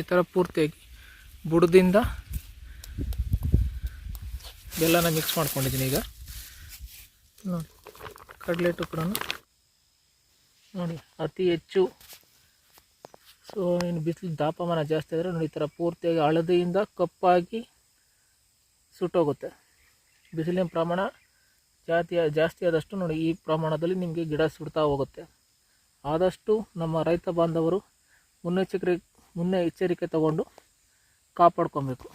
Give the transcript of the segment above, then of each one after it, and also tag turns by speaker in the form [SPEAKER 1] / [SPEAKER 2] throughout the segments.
[SPEAKER 1] ಈ ಥರ ಪೂರ್ತಿಯಾಗಿ ಬುಡದಿಂದ ಬೆಲ್ಲನ ಮಿಕ್ಸ್ ಮಾಡ್ಕೊಂಡಿದ್ದೀನಿ ಈಗ. ನೋಡಿ, ಕಡಲೆ ಕೂಡ ನೋಡಿ, ಅತಿ ಹೆಚ್ಚು. ಸೊ ಇನ್ನು ಬಿಸಿಲು ತಾಪಮಾನ ಜಾಸ್ತಿ ಆದರೆ ನೋಡಿ, ಈ ಥರ ಪೂರ್ತಿಯಾಗಿ ಹಳದಿಯಿಂದ ಕಪ್ಪಾಗಿ ಸುಟ್ಟೋಗುತ್ತೆ. ಬಿಸಿಲಿನ ಪ್ರಮಾಣ ಜಾತಿಯ ಜಾಸ್ತಿ ಆದಷ್ಟು ನೋಡಿ, ಈ ಪ್ರಮಾಣದಲ್ಲಿ ನಿಮಗೆ ಗಿಡ ಸುಡ್ತಾ ಹೋಗುತ್ತೆ. ಆದಷ್ಟು ನಮ್ಮ ರೈತ ಬಾಂಧವರು, ಮುನ್ನೆಚ್ಚರಿಕೆ ಮುನ್ನೆ ಎಚ್ಚರಿಕೆ ತಗೊಂಡು ಕಾಪಾಡ್ಕೊಬೇಕು.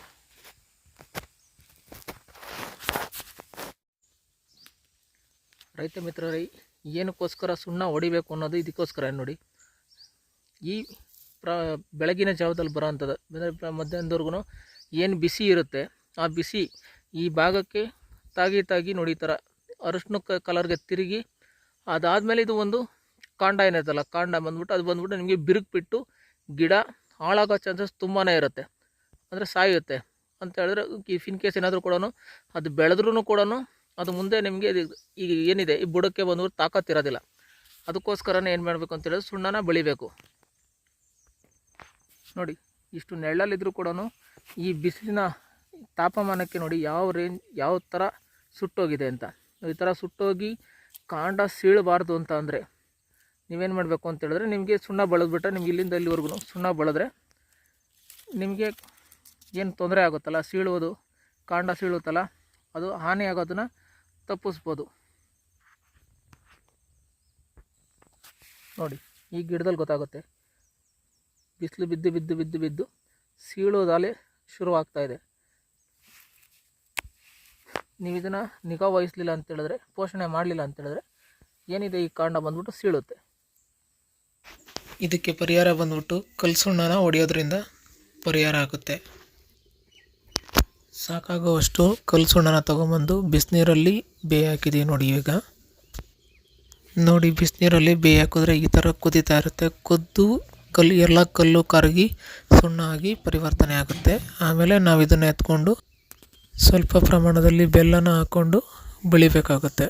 [SPEAKER 1] ರೈತ ಮಿತ್ರರೇ, ಏನಕ್ಕೋಸ್ಕರ ಸುಣ್ಣ ಹೊಡಿಬೇಕು ಅನ್ನೋದು ಇದಕ್ಕೋಸ್ಕರ ನೋಡಿ. ಈ ಪ್ರ, ಬೆಳಗಿನ ಜಾವದಲ್ಲಿ ಬರೋ ಅಂಥದ್ದು, ಅಂದರೆ ಮಧ್ಯಾಹ್ನದವರೆಗೂ ಏನು ಬಿಸಿ ಇರುತ್ತೆ, ಆ ಬಿಸಿ ಈ ಭಾಗಕ್ಕೆ ತಾಗಿ ತಾಗಿ ನೋಡಿ ಈ ಅರಿಶಿನ ಕಲರ್ಗೆ ತಿರುಗಿ, ಅದಾದಮೇಲೆ ಇದು ಒಂದು ಕಾಂಡ ಏನೈತಲ್ಲ ಕಾಂಡ ಬಂದ್ಬಿಟ್ಟು, ಅದು ಬಂದ್ಬಿಟ್ಟು ನಿಮಗೆ ಬಿರುಕು ಬಿಟ್ಟು ಗಿಡ ಹಾಳಾಗೋ ಚಾನ್ಸಸ್ ತುಂಬಾ ಇರುತ್ತೆ. ಅಂದರೆ ಸಾಯುತ್ತೆ. ಅಂತ ಹೇಳಿದ್ರೆ ಇಫ್ ಇನ್ ಕೇಸ್ ಏನಾದರೂ ಕೂಡ ಅದು ಬೆಳೆದ್ರೂ ಕೂಡ ಅದು ಮುಂದೆ ನಿಮಗೆ ಈಗ ಏನಿದೆ, ಈ ಬುಡಕ್ಕೆ ಬಂದ್ಬಿಟ್ಟು ತಾಕತ್ತಿರೋದಿಲ್ಲ ಅದಕ್ಕೋಸ್ಕರನೇ ಏನು ಮಾಡಬೇಕು ಅಂತ ಹೇಳಿದ್ರೆ, ಸುಣ್ಣನ ಬೆಳಿಬೇಕು. ನೋಡಿ, ಇಷ್ಟು ನೆರಳಲ್ಲಿದ್ದರೂ ಕೂಡ ಈ ಬಿಸಿಲಿನ ತಾಪಮಾನಕ್ಕೆ ನೋಡಿ ಯಾವ ರೇಂಜ್ ಯಾವ ಥರ ಸುಟ್ಟೋಗಿದೆ ಅಂತ. ಈ ಥರ ಸುಟ್ಟೋಗಿ ಕಾಂಡ ಸೀಳಬಾರ್ದು ಅಂತ ಅಂದರೆ ನೀವೇನು ಮಾಡಬೇಕು ಅಂತ ಹೇಳಿದ್ರೆ ನಿಮಗೆ ಸುಣ್ಣ ಬಳದ್ಬಿಟ್ರೆ ನಿಮ್ಗೆ ಇಲ್ಲಿಂದ ಅಲ್ಲಿವರೆಗೂ ಸುಣ್ಣ ಬಳದ್ರೆ ನಿಮಗೆ ಏನು ತೊಂದರೆ ಆಗುತ್ತಲ್ಲ, ಸೀಳುವುದು, ಕಾಂಡ ಸೀಳುತ್ತಲ್ಲ, ಅದು ಹಾನಿ ಆಗೋದನ್ನು ತಪ್ಪಿಸ್ಬೋದು. ನೋಡಿ, ಈ ಗಿಡದಲ್ಲಿ ಗೊತ್ತಾಗುತ್ತೆ. ಬಿಸಿಲು ಬಿದ್ದು ಬಿದ್ದು ಬಿದ್ದು ಬಿದ್ದು ಸೀಳೋದಾಲೆ ಶುರುವಾಗ್ತಾ ಇದೆ. ನೀವು ಇದನ್ನು ನಿಗಾ ವಹಿಸಲಿಲ್ಲ ಅಂತೇಳಿದ್ರೆ ಪೋಷಣೆ ಮಾಡಲಿಲ್ಲ ಅಂತೇಳಿದ್ರೆ ಏನಿದೆ ಈ ಕಾಂಡ ಬಂದ್ಬಿಟ್ಟು ಸೀಳುತ್ತೆ. ಇದಕ್ಕೆ ಪರಿಹಾರ ಬಂದ್ಬಿಟ್ಟು ಕಲ್ಸುಣ್ಣನ ಹೊಡೆಯೋದ್ರಿಂದ ಪರಿಹಾರ ಆಗುತ್ತೆ. ಸಾಕಾಗುವಷ್ಟು ಕಲ್ಸುಣ್ಣನ ತೊಗೊಂಬಂದು ಬಿಸಿನೀರಲ್ಲಿ ಬೇಯ ಹಾಕಿದ್ದೀವಿ ನೋಡಿ ಈಗ. ನೋಡಿ ಬಿಸಿನೀರಲ್ಲಿ ಬೇಯ ಹಾಕಿದ್ರೆ ಈ ಥರ ಕುದಿತಾ ಇರುತ್ತೆ. ಕುದ್ದು ಕಲ್ಲು, ಎಲ್ಲ ಕಲ್ಲು ಕರಗಿ ಸುಣ್ಣ ಆಗಿ ಪರಿವರ್ತನೆ ಆಗುತ್ತೆ. ಆಮೇಲೆ ನಾವು ಇದನ್ನು ಎತ್ಕೊಂಡು ಸ್ವಲ್ಪ ಪ್ರಮಾಣದಲ್ಲಿ ಬೆಲ್ಲನ ಹಾಕ್ಕೊಂಡು ಬೆಳಿಬೇಕಾಗುತ್ತೆ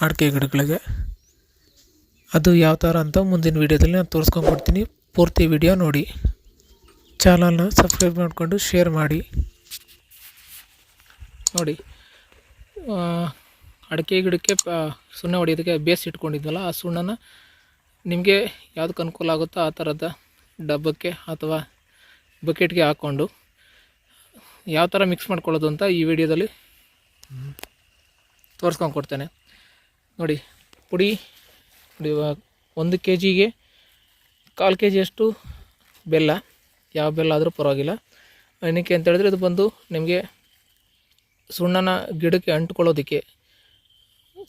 [SPEAKER 1] ಅಡಿಕೆ ಗಿಡಗಳಿಗೆ. ಅದು ಯಾವ ಥರ ಅಂತ ಮುಂದಿನ ವೀಡಿಯೋದಲ್ಲಿ ನಾನು ತೋರಿಸ್ಕೊಂಡು ಕೊಡ್ತೀನಿ ಪೂರ್ತಿ ವಿಡಿಯೋ ನೋಡಿ. ಚಾನಲ್ನ ಸಬ್ಸ್ಕ್ರೈಬ್ ಮಾಡಿಕೊಂಡು ಶೇರ್ ಮಾಡಿ. ನೋಡಿ. ಅಡಿಕೆ ಗಿಡಕ್ಕೆ ಸುಣ್ಣ ಹೊಡಿಯೋದಕ್ಕೆ ಬೇಸ್ ಇಟ್ಕೊಂಡಿದ್ವಲ್ಲ ಆ ಸುಣ್ಣನ ನಿಮಗೆ ಯಾವುದಕ್ಕೆ ಅನುಕೂಲ ಆಗುತ್ತೋ ಆ ಥರದ ಡಬ್ಬಕ್ಕೆ ಅಥವಾ ಬಕೆಟ್ಗೆ ಹಾಕ್ಕೊಂಡು ಯಾವ ಥರ ಮಿಕ್ಸ್ ಮಾಡ್ಕೊಳ್ಳೋದು ಅಂತ ಈ ವಿಡಿಯೋದಲ್ಲಿ ತೋರಿಸ್ಕೊಂಡು ಕೊಡ್ತೇನೆ ನೋಡಿ ಪುಡಿ ಒಂದು ಕೆ ಜಿಗೆ ಕಾಲು ಕೆ ಜಿಯಷ್ಟು ಬೆಲ್ಲ. ಯಾವ ಬೆಲ್ಲ ಆದರೂ ಪರವಾಗಿಲ್ಲ. ಏನಕ್ಕೆ ಅಂತ ಹೇಳಿದ್ರೆ, ಇದು ಬಂದು ನಿಮಗೆ ಸುಣ್ಣನ ಗಿಡಕ್ಕೆ ಅಂಟ್ಕೊಳ್ಳೋದಕ್ಕೆ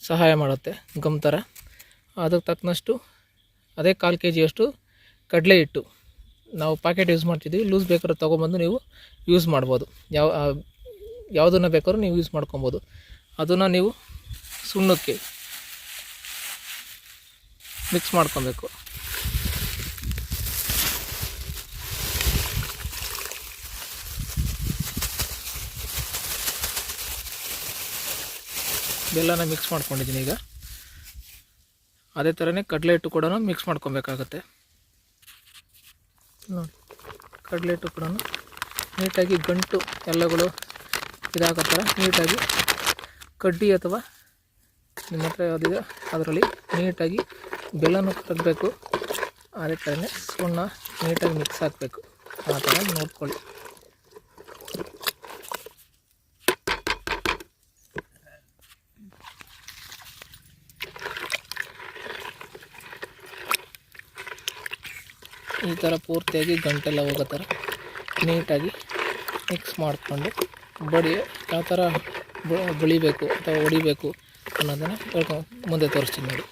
[SPEAKER 1] ಸಹಾಯ ಮಾಡುತ್ತೆ, ಗಮ್ ಥರ ಅದಕ್ಕೆ ತಕ್ಕನಷ್ಟು ಅದೇ ಕಾಲು ಕೆ ಜಿಯಷ್ಟು ಕಡಲೆ ಹಿಟ್ಟು ನಾವು ಪ್ಯಾಕೆಟ್ ಯೂಸ್ ಮಾಡ್ತಿದ್ದೀವಿ ಲೂಸ್ ಬೇಕಾದ್ರೆ ತೊಗೊಬಂದು ನೀವು ಯೂಸ್ ಮಾಡ್ಬೋದು. ಯಾವ ಯಾವುದನ್ನು ಬೇಕಾದ್ರೂ ನೀವು ಯೂಸ್ ಮಾಡ್ಕೊಬೋದು. ಅದನ್ನು ನೀವು ಸುಣ್ಣಕ್ಕೆ ಮಿಕ್ಸ್ ಮಾಡ್ಕೊಬೇಕು. ಬೆಲ್ಲನ ಮಿಕ್ಸ್ ಮಾಡ್ಕೊಂಡಿದ್ದೀನಿ ಈಗ. ಅದೇ ಥರನೇ ಕಡಲೆ ಹಿಟ್ಟು ಕೂಡ ಮಿಕ್ಸ್ ಮಾಡ್ಕೊಬೇಕಾಗತ್ತೆ. ನೋಡಿ ಕಡಲೆ ಹಿಟ್ಟು ಕೂಡ ನೀಟಾಗಿ ಗಂಟು ಎಲ್ಲಗಳು ಇದಾಗೋ ಥರ ನೀಟಾಗಿ ಕಡ್ಡಿ ಅಥವಾ ನಿಮ್ಮ ಹತ್ರ ಯಾವುದಿದೆ ಅದರಲ್ಲಿ ನೀಟಾಗಿ ಬೆಲ್ಲನೂ ತೆಗ್ದಬೇಕು ಅದೇ ಥರನೇ ಸುಣ್ಣ ನೀಟಾಗಿ ಮಿಕ್ಸ್ ಹಾಕಬೇಕು. ಆ ಥರ ನೋಡ್ಕೊಳ್ಳಿ. ಈ ಥರ ಪೂರ್ತಿಯಾಗಿ ಗಂಟೆಲ್ಲ ಹೋಗೋ ಥರ ನೀಟಾಗಿ ಮಿಕ್ಸ್ ಮಾಡಿಕೊಂಡು ಬಡಿ ಯಾವ ಥರ ಬೆಳಿಬೇಕು ಅಥವಾ ಹೊಡಿಬೇಕು ಅನ್ನೋದನ್ನು ಮುಂದೆ ತೋರಿಸ್ತೀನಿ ನೋಡಿ.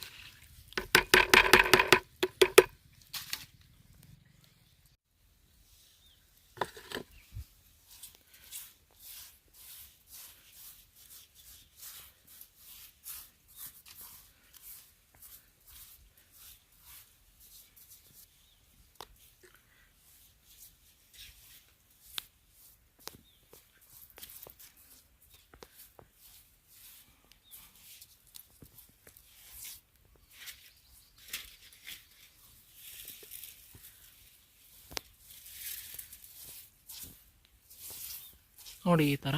[SPEAKER 1] ನೋಡಿ ಈ ಥರ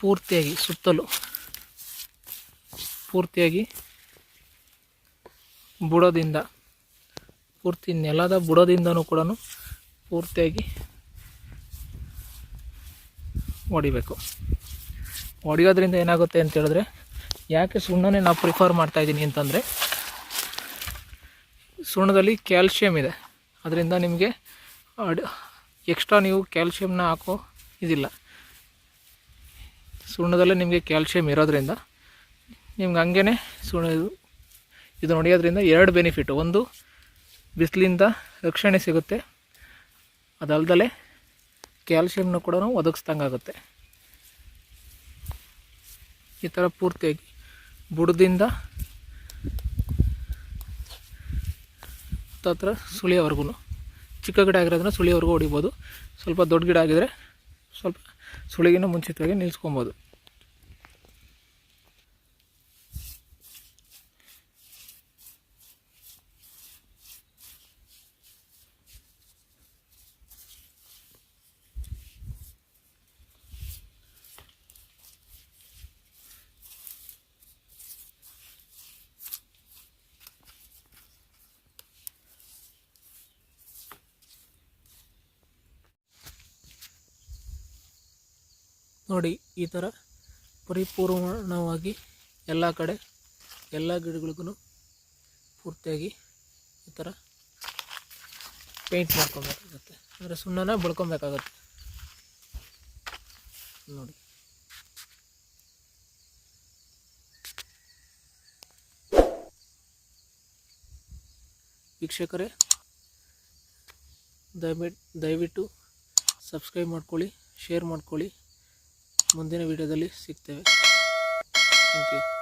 [SPEAKER 1] ಪೂರ್ತಿಯಾಗಿ ಸುತ್ತಲೂ ಪೂರ್ತಿಯಾಗಿ ಬುಡದಿಂದ ಪೂರ್ತಿ ನೆಲದ ಬುಡದಿಂದನೂ ಕೂಡ ಪೂರ್ತಿಯಾಗಿ ಹೊಡಿಬೇಕು ಹೊಡೆಯೋದ್ರಿಂದ ಏನಾಗುತ್ತೆ ಅಂತ ಹೇಳಿದ್ರೆ, ಯಾಕೆ ಸುಣ್ಣನೇ ನಾವು ಪ್ರಿಫರ್ ಮಾಡ್ತಾ ಇದ್ದೀನಿ ಅಂತಂದರೆ, ಸುಣ್ಣದಲ್ಲಿ ಕ್ಯಾಲ್ಶಿಯಂ ಇದೆ. ಅದರಿಂದ ನಿಮಗೆ ಎಕ್ಸ್ಟ್ರಾ ನೀವು ಕ್ಯಾಲ್ಶಿಯಮ್ನ ಹಾಕೋ ಇದಿಲ್ಲ. ಸುಣ್ಣದಲ್ಲೇ ನಿಮಗೆ ಕ್ಯಾಲ್ಶಿಯಂ ಇರೋದ್ರಿಂದ ನಿಮ್ಗೆ ಹಂಗೇ ಸುಣ್ಣ ಇದು ಹೊಡೆಯೋದ್ರಿಂದ ಎರಡು ಬೆನಿಫಿಟ್. ಒಂದು, ಬಿಸಿಲಿಂದ ರಕ್ಷಣೆ ಸಿಗುತ್ತೆ. ಅದಲ್ದಲೆ ಕ್ಯಾಲ್ಶಿಯಮ್ನ ಕೂಡ ಒದಗಿಸ್ದಂಗಾಗುತ್ತೆ. ಈ ಥರ ಪೂರ್ತಿಯಾಗಿ ಬುಡದಿಂದ ಹತ್ರ ಸುಳಿಯೋವರೆಗೂ ಚಿಕ್ಕ ಗಿಡ ಆಗಿರೋದ್ರಿಂದ ಸುಳಿಯವರೆಗೂ ಹೊಡಿಬೋದು. ಸ್ವಲ್ಪ ದೊಡ್ಡ ಗಿಡ ಆಗಿದರೆ ಸ್ವಲ್ಪ ಸುಳಿಗಿನ ಮುಂಚಿತವಾಗಿ ನಿಲ್ಲಿಸ್ಕೊಬೋದು ನೋಡಿ ಈ ಥರ ಪರಿಪೂರ್ಣವಾಗಿ ಎಲ್ಲ ಕಡೆ ಎಲ್ಲ ಗಿಡಗಳಿಗೂ ಪೂರ್ತಿಯಾಗಿ ಈ ಥರ ಪೇಂಟ್ ಮಾಡ್ಕೊಬೇಕಾಗತ್ತೆ. ಅಂದರೆ ಸುಣ್ಣನ ಬಳ್ಕೊಬೇಕಾಗತ್ತೆ. ನೋಡಿ. ವೀಕ್ಷಕರೇ ದಯವಿಟ್ಟು ದಯವಿಟ್ಟು ಸಬ್ಸ್ಕ್ರೈಬ್ ಮಾಡ್ಕೊಳ್ಳಿ ಶೇರ್ ಮಾಡ್ಕೊಳ್ಳಿ. ಮುಂದಿನ ವಿಡಿಯೋದಲ್ಲಿ ಸಿಗ್ತೇವೆ. Thank you